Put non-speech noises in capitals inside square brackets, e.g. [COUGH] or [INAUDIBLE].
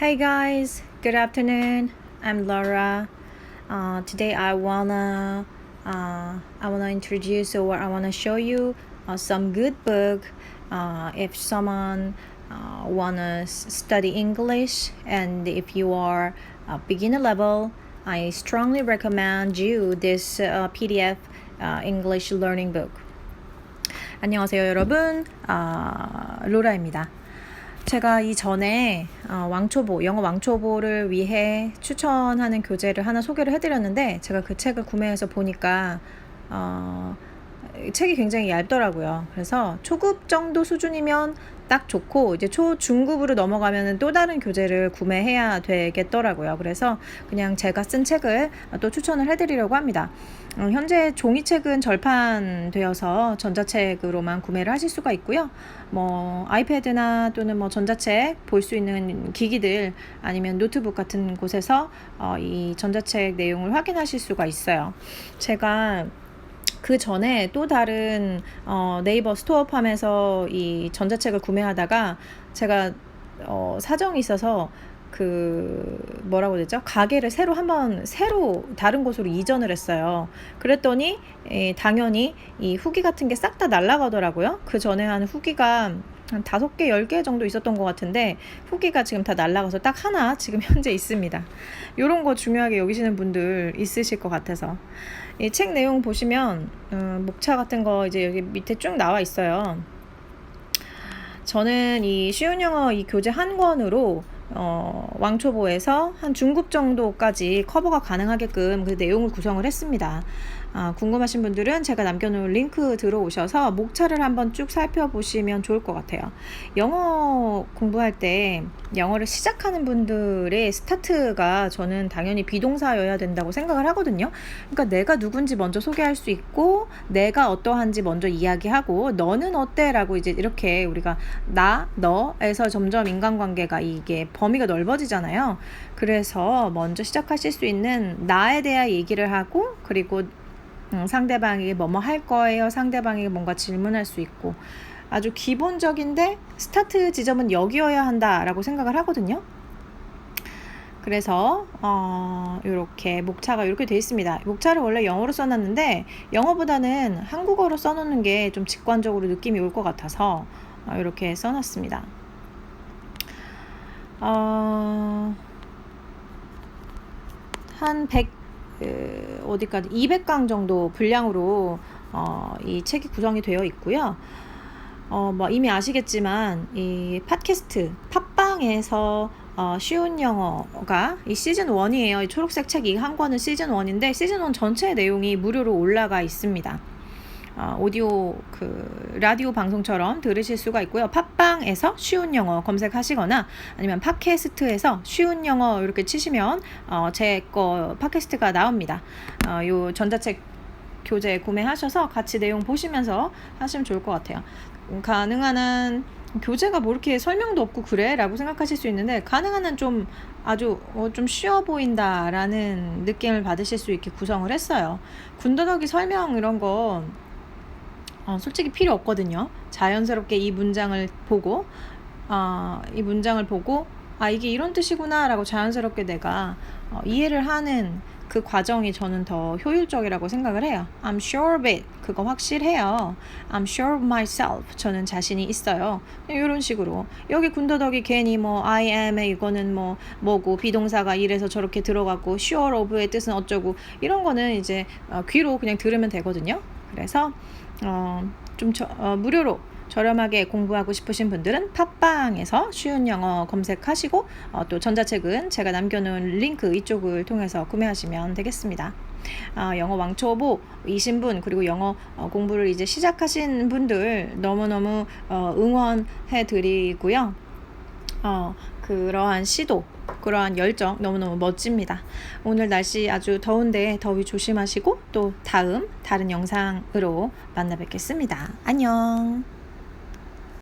Hey guys, good afternoon. I'm Laura. Uh, today I wanna uh, I wanna introduce or I wanna show you uh, some good book. Uh, if someone uh, wanna s- study English and if you are a beginner level, I strongly recommend you this uh, PDF uh, English learning book. 안녕하세요 여러분 아, 로라입니다 제가 이전에 어, 왕초보 영어 왕초보를 위해 추천하는 교재를 하나 소개를 해드렸는데 제가 그 책을 구매해서 보니까 어, 책이 굉장히 얇더라고요 그래서 초급 정도 수준이면 딱 좋고 이제 초 중급으로 넘어가면은 또 다른 교재를 구매해야 되겠더라고요. 그래서 그냥 제가 쓴 책을 또 추천을 해드리려고 합니다. 어, 현재 종이책은 절판되어서 전자책으로만 구매를 하실 수가 있고요. 뭐 아이패드나 또는 뭐 전자책 볼 수 있는 기기들 아니면 노트북 같은 곳에서 어, 이 전자책 내용을 확인하실 수가 있어요. 제가 그 전에 또 다른 어, 네이버 스토어팜에서 이 전자책을 구매하다가 제가 어, 사정이 있어서 그 뭐라고 되죠? 가게를 새로 한번 새로 다른 곳으로 이전을 했어요. 그랬더니 에, 당연히 이 후기 같은 게 싹 다 날라가더라고요. 그 전에 한 후기가 한 다섯 개, 열 개 정도 있었던 것 같은데 후기가 지금 다 날라가서 딱 하나 지금 [LAUGHS] 현재 있습니다. 이런 거 중요하게 여기시는 분들 있으실 것 같아서 이 책 내용 보시면 음, 목차 같은 거 이제 여기 밑에 쭉 나와 있어요. 저는 이 쉬운 영어 이 교재 한 권으로 어, 왕초보에서 한 중급 정도까지 커버가 가능하게끔 그 내용을 구성을 했습니다. 아, 궁금하신 분들은 제가 남겨놓은 링크 들어오셔서 목차를 한번 쭉 살펴보시면 좋을 것 같아요. 영어 공부할 때 영어를 시작하는 분들의 스타트가 저는 당연히 비동사여야 된다고 생각을 하거든요. 그러니까 내가 누군지 먼저 소개할 수 있고 내가 어떠한지 먼저 이야기하고 너는 어때라고 이제 이렇게 우리가 나, 너에서 점점 인간관계가 이게 범위가 넓어지잖아요. 그래서 먼저 시작하실 수 있는 나에 대한 얘기를 하고 그리고 음, 상대방에게 뭐뭐 할 거예요. 상대방에게 뭔가 질문할 수 있고 아주 기본적인데 스타트 지점은 여기여야 한다라고 생각을 하거든요. 그래서 어, 이렇게 목차가 이렇게 되어 있습니다. 목차를 원래 영어로 써놨는데 영어보다는 한국어로 써놓는 게 좀 직관적으로 느낌이 올 것 같아서 어, 이렇게 써놨습니다. 어, 한 100, 그, 어디까지 200강 정도 분량으로 어, 이 책이 구성이 되어 있고요. 어, 뭐 이미 아시겠지만 이 팟캐스트 팟빵에서 어, 쉬운 영어가 이 시즌 1이에요. 이 초록색 책이 한 권은 시즌 1인데 시즌 1 전체 내용이 무료로 올라가 있습니다. 어, 오디오 그 라디오 방송처럼 들으실 수가 있고요. 팟빵에서 쉬운 영어 검색하시거나 아니면 팟캐스트에서 쉬운 영어 이렇게 치시면 어, 제 거 팟캐스트가 나옵니다. 어, 요 전자책 교재 구매하셔서 같이 내용 보시면서 하시면 좋을 것 같아요. 음, 가능한 한 교재가 뭐 이렇게 설명도 없고 그래? 라고 생각하실 수 있는데 가능한 한 좀 아주 어, 좀 쉬워 보인다라는 느낌을 받으실 수 있게 구성을 했어요. 군더더기 설명 이런 거 어, 솔직히 필요 없거든요. 자연스럽게 이 문장을 보고 어, 이 문장을 보고 아 이게 이런 뜻이구나라고 자연스럽게 내가 어, 이해를 하는 그 과정이 저는 더 효율적이라고 생각을 해요. I'm sure of it. 그거 확실해요. I'm sure of myself. 저는 자신이 있어요. 이런 식으로. 여기 군더더기 괜히 뭐 I am에 이거는 뭐 뭐고 비동사가 이래서 저렇게 들어갔고 sure of의 뜻은 어쩌고 이런 거는 이제 어, 귀로 그냥 들으면 되거든요. 그래서 어, 좀 저, 어, 무료로 저렴하게 공부하고 싶으신 분들은 팟빵에서 쉬운 영어 검색하시고 어, 또 전자책은 제가 남겨놓은 링크 이쪽을 통해서 구매하시면 되겠습니다. 어, 영어 왕초보이신 분 그리고 영어 어, 공부를 이제 시작하신 분들 너무너무 어, 응원해 드리고요. 어, 그러한 시도, 그러한 열정 너무너무 멋집니다. 오늘 날씨 아주 더운데 더위 조심하시고 또 다음 다른 영상으로 만나 뵙겠습니다. 안녕.